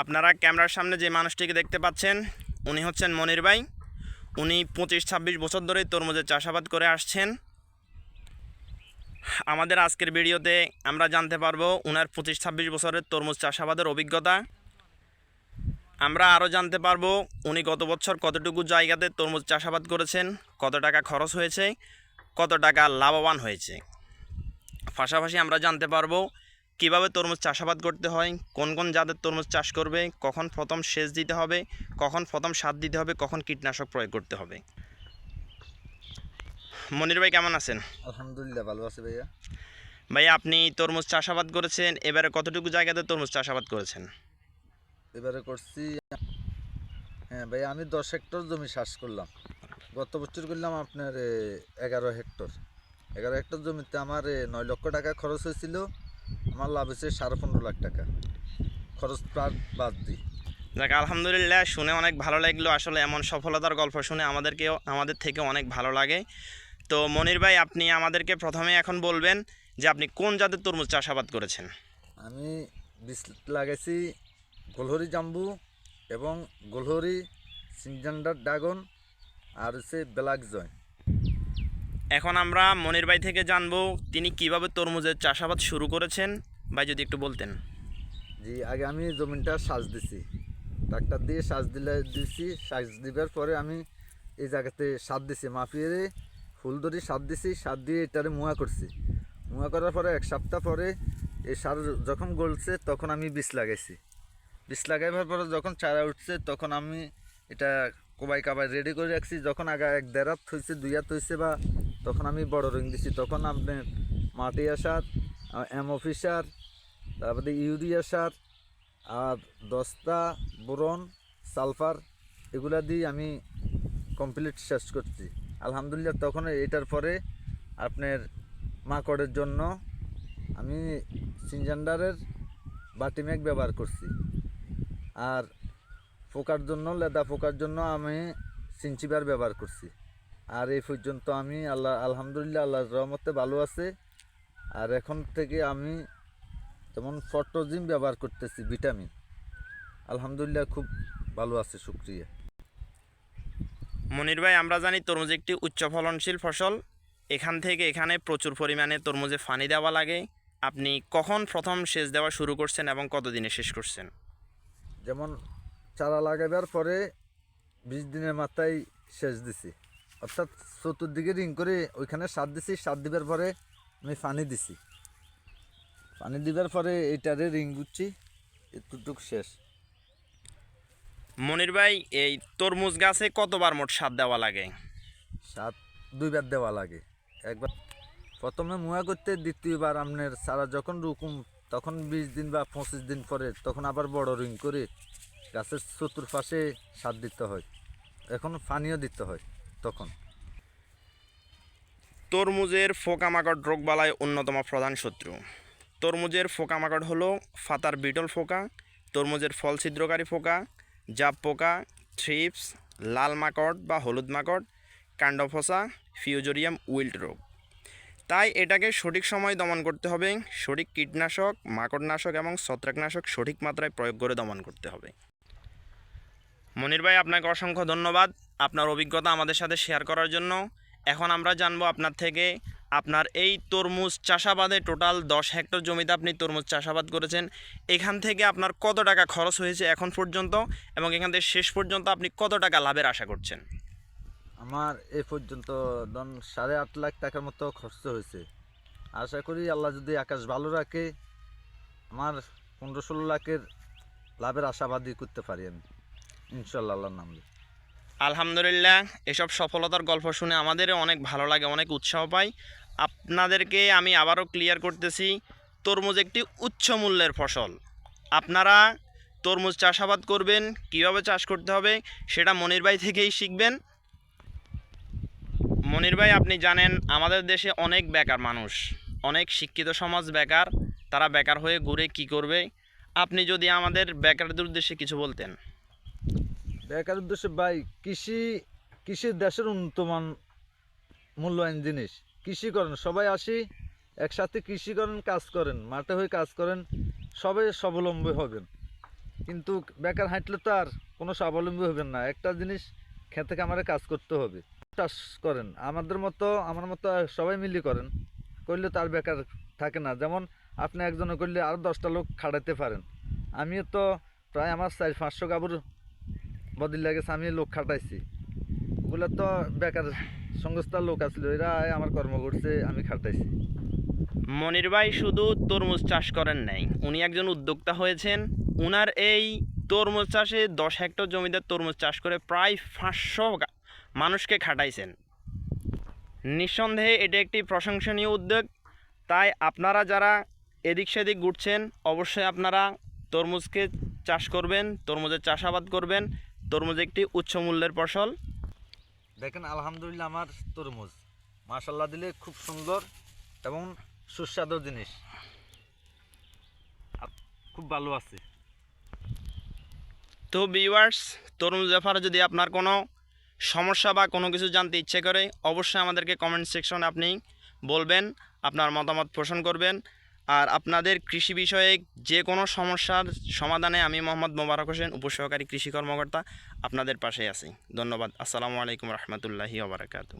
আপনারা ক্যামেরার সামনে যে মানুষটিকে দেখতে পাচ্ছেন, উনি হচ্ছেন মনির ভাই। উনি পঁচিশ ছাব্বিশ বছর ধরে তরমুজের চাষাবাদ করে আসছেন। আমাদের আজকের ভিডিওতে আমরা জানতে পারব ওনার পঁচিশ ছাব্বিশ বছরের তরমুজ চাষাবাদের অভিজ্ঞতা। আমরা আরও জানতে পারব উনি গত বছর কতটুকু জায়গাতে তরমুজ চাষাবাদ করেছেন, কত টাকা খরচ হয়েছে, কত টাকা লাভবান হয়েছে। পাশাপাশি আমরা জানতে পারব কীভাবে তরমুজ চাষাবাদ করতে হয় কোন কোন জাতের তরমুজ চাষ করবে কখন প্রথম সেচ দিতে হবে কখন প্রথম সার দিতে হবে কখন কীটনাশক প্রয়োগ করতে হবে। মনির ভাই কেমন আছেন? আলহামদুলিল্লাহ ভালো আছে ভাইয়া। ভাই আপনি তরমুজ চাষাবাদ করেছেন এবারে কতটুকু জায়গাতে তরমুজ চাষাবাদ করেছেন? এবারে করছি হ্যাঁ ভাইয়া আমি দশ হেক্টর জমি চাষ করলাম। গত বছর করলাম আপনার এগারো হেক্টর। এগারো হেক্টর জমিতে আমার নয় লক্ষ টাকা খরচ হয়েছিল। আমার লাভ হয়েছে সাড়ে পনেরো লাখ টাকা। খরচ প্রায় বাদ দিই। যাক আলহামদুলিল্লাহ শুনে অনেক ভালো লাগল। আসলে এমন সফলতার গল্প শুনে আমাদেরকেও আমাদের থেকে অনেক ভালো লাগে। তো মনির ভাই আপনি আমাদেরকে প্রথমে এখন বলবেন যে আপনি কোন জাতের তরমুজ চাষাবাদ করেছেন? আমি বীজ লাগাইছি গোলহরি জাম্বু এবং গোলহরি সিনজান্ডার ড্রাগন আর হচ্ছে ব্ল্যাক জয়। এখন আমরা মনির ভাই থেকে জানব, তিনি কীভাবে তরমুজের চাষাবাদ শুরু করেছেন? ভাই যদি একটু বলতেন। জি, আগে আমি জমিনটা সাজ দিছি। ট্রাক্টর দিয়ে সাজ দিলে দিছি, সাজ দিবার পরে আমি এই জায়গাতে সার দিছি, মাপিয়ে ফুল ধরি সার দিছি, সার দিয়ে এটারে মুয়া করছি। মুয়া করার পরে এক সপ্তাহ পরে এই সার যখন গলছে তখন আমি বীজ লাগাইছি। বীজ লাগাইবার পরে যখন চারা উঠছে তখন আমি এটা কোবাই কাবাই রেডি করে রাখছি। যখন আগে এক দেড় হাত হয়েছে দুই হাত হয়েছে বা তখন আমি বড় রিং দিছি। তখন আপনার মাটি সার এম অফিসার তারপরে ইউরিয়া সার, আর দস্তা, বোরন, সালফার এগুলা দিয়ে আমি কমপ্লিট শেষ করছি। আলহামদুলিল্লাহ তখন এটার পরে আপনার মাকড়ের জন্য আমি সিনজান্ডারের বাটিমেক ব্যবহার করছি। আর পোকার জন্য, লেদা পোকার জন্য আমি সিনচিবার ব্যবহার করছি। আর এই পর্যন্ত আমি আল্লাহ আলহামদুলিল্লাহ আল্লাহর রহমতে ভালো আছে। আর এখন থেকে আমি যেমন ফটোজিম ব্যবহার করতেছি ভিটামিন। আলহামদুলিল্লাহ খুব ভালো আছে শুক্রিয়া। মনির ভাই আমরা জানি তরমুজ একটি উচ্চ ফলনশীল ফসল। এখান থেকে এখানে প্রচুর পরিমাণে তরমুজে পানি দেওয়া লাগে। আপনি কখন প্রথম সেচ দেওয়া শুরু করছেন এবং কতদিনে শেষ করছেন? যেমন চারা লাগাবার পরে বিশ দিনের মাথায় সেচ দিছি। অর্থাৎ চতুর্দিকে রিং করে ওইখানে সার দিছি সার দিবার পরে আমি পানি দিছি। পানি দিবার পরে এইটারে রিং গুচ্ছি এতটুক শেষ। মনির ভাই এই তরমুজ গাছে কতবার মোট সার দেওয়া লাগে? সাত দুইবার দেওয়া লাগে। একবার প্রথমে মুয়া করতে দ্বিতীয়বার আপনার সারা যখন রুকুম তখন বিশ দিন বা পঁচিশ দিন পরে তখন আবার বড় রিং করে গাছের চতুর্পাশে সার দিতে হয়। এখন পানিও দিতে হয়। তখন। তরমুজের ফোকামাকড় রোগবালায় অন্যতম প্রধান শত্রু। তরমুজের ফোকামাকড় হলো ফাতার বিটল ফোকা, তরমুজের ফল ছিদ্রকারী ফোকা জাপ পোকা থ্রিপস, লাল মাকড় বা হলুদ মাকড়, কাণ্ডফসা, ফিউজোরিয়াম উইল্ট রোগ। তাই এটাকে সঠিক সময় দমন করতে হবে, সঠিক কীটনাশক, মাকড়নাশক এবং ছত্রাকনাশক সঠিক মাত্রায় প্রয়োগ করে দমন করতে হবে। মনির ভাই, আপনাকে অসংখ্য ধন্যবাদ। আপনার অভিজ্ঞতা আমাদের সাথে শেয়ার করার জন্য। এখন আমরা জানব আপনার থেকে, আপনার এই তরমুজ চাষাবাদে টোটাল দশ হেক্টর জমিতে আপনি তরমুজ চাষাবাদ করেছেন। এখান থেকে আপনার কত টাকা খরচ হয়েছে এখন পর্যন্ত? এবং এখান থেকে শেষ পর্যন্ত আপনি কত টাকা লাভের আশা করছেন? আমার এ পর্যন্ত ধন সাড়ে আট লাখ টাকার মতো খরচ হয়েছে। আশা করি আল্লাহ যদি আকাশ ভালো রাখে, আমার পনেরো ষোলো লাখের লাভের আশাবাদী করতে পারি আমি। ইনশাল্লাহ আল্লাহর নামে। আলহামদুলিল্লাহ, এসব সফলতার গল্প শুনে আমাদেরও অনেক ভালো লাগে, অনেক উৎসাহ পাই। আপনাদেরকে আমি আবারও ক্লিয়ার করতেছি, তরমুজ একটি উচ্চ মূল্যের ফসল। আপনারা তরমুজ চাষাবাদ করবেন, কীভাবে চাষ করতে হবে সেটা মনির ভাই থেকেই শিখবেন। মনির ভাই, আপনি জানেন, আমাদের দেশে অনেক বেকার মানুষ, অনেক শিক্ষিত সমাজ বেকার, তারা বেকার হয়ে ঘুরে কি করবে? আপনি যদি আমাদের বেকারদের উদ্দেশ্যে কিছু বলতেন। বেকার উদ্দেশ্যে, ভাই, কৃষি কৃষি দেশের উন্নতমান মূল্যায়ন জিনিস। কৃষি করেন, সবাই আসি, একসাথে কৃষি করেন, কাজ করেন, মাঠে হয়ে কাজ করেন, সবাই স্বাবলম্বী হবেন। কিন্তু বেকার হাঁটলে তো আর কোনো স্বাবলম্বী হবেন না। একটা জিনিস খেতে কামারে কাজ করতে হবে। চাষ করেন, আমাদের মতো, আমার মতো সবাই মিলি করেন, করলে তার বেকার থাকে না। যেমন আপনি একজনে করলে আরও দশটা লোক খাটাতে পারেন। আমিও তো প্রায় আমার চার পাঁচশো কাপড় বদিল লাগেছে আমি লোক খাটাইছি। ওগুলো তো বেকার সংস্থার লোক আসলো এরা আমার কর্ম করছে, আমি খাটাইছি। মনির ভাই শুধু তরমুজ চাষ করেন নাই, উনি একজন উদ্যোক্তা হয়েছেন। উনার এই তরমুজ চাষে দশ হেক্টর জমিতে তরমুজ চাষ করে প্রায় পাঁচশো মানুষকে খাটাইছেন। নিঃসন্দেহে এটি একটি প্রশংসনীয় উদ্যোগ। তাই আপনারা যারা এদিক সেদিক ঘুরছেন, অবশ্যই আপনারা তরমুজকে চাষ করবেন, তরমুজের চাষাবাদ করবেন। তরমুজ একটি উচ্চ মূল্যের ফসল। দেখেন আলহামদুলিল্লাহ আমার তরমুজ। মাশাল্লাহ দিলে খুব সুন্দর এবং সুস্বাদু জিনিস। খুব ভালো আছে। তো ভিউয়ার্স তরমুজ ব্যাপারে যদি আপনার কোনো সমস্যা বা কোনো কিছু জানতে ইচ্ছে করে অবশ্যই আমাদেরকে কমেন্ট সেকশনে আপনি বলবেন আপনার মতামত পোষণ করবেন। আর আপনাদের কৃষি বিষয়ে যে কোনো সমস্যার সমাধানে আমি মোহাম্মদ মোবারক হোসেন, উপসহকারী কৃষি কর্মকর্তা আপনাদের পাশে আছি। ধন্যবাদ। আসসালামু আলাইকুম রহমতুল্লাহি ওবরাকাতু